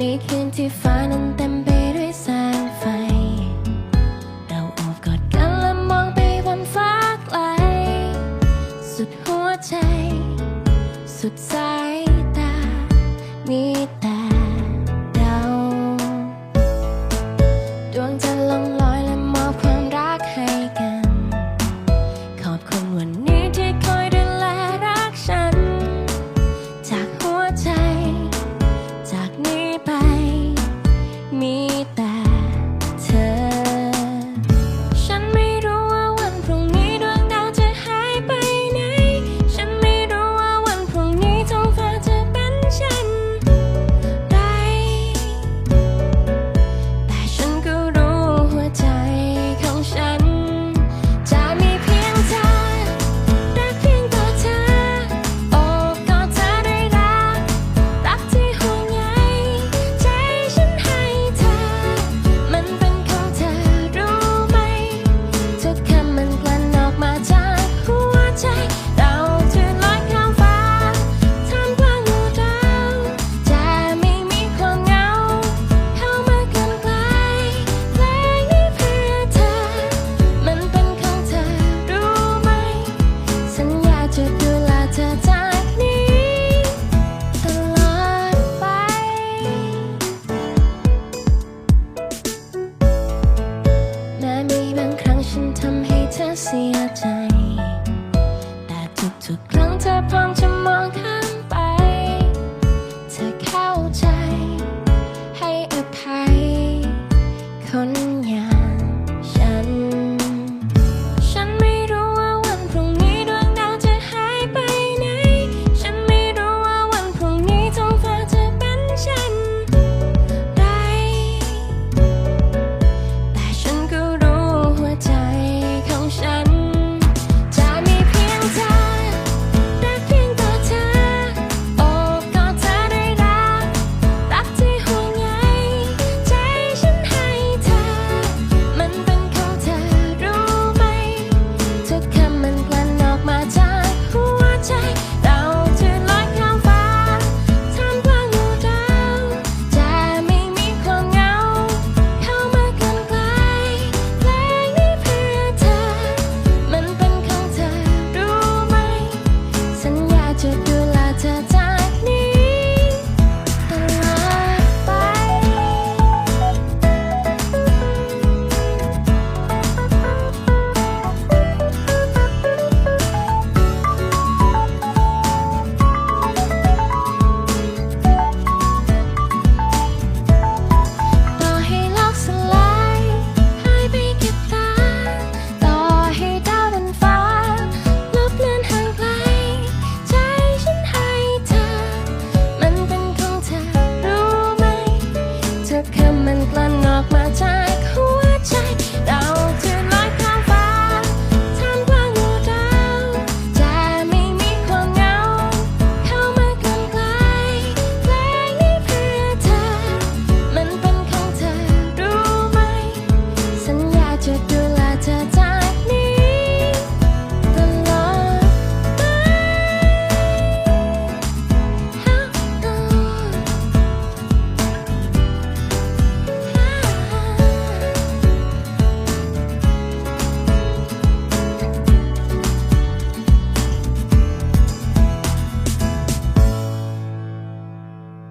ในคืนที่ฟ้านั้นเต็มไปด้วยแสงไฟ เราโอบกอดกันและมองไปบนฟ้าไกล สุดหัวใจ สุดใจ ทนอย่า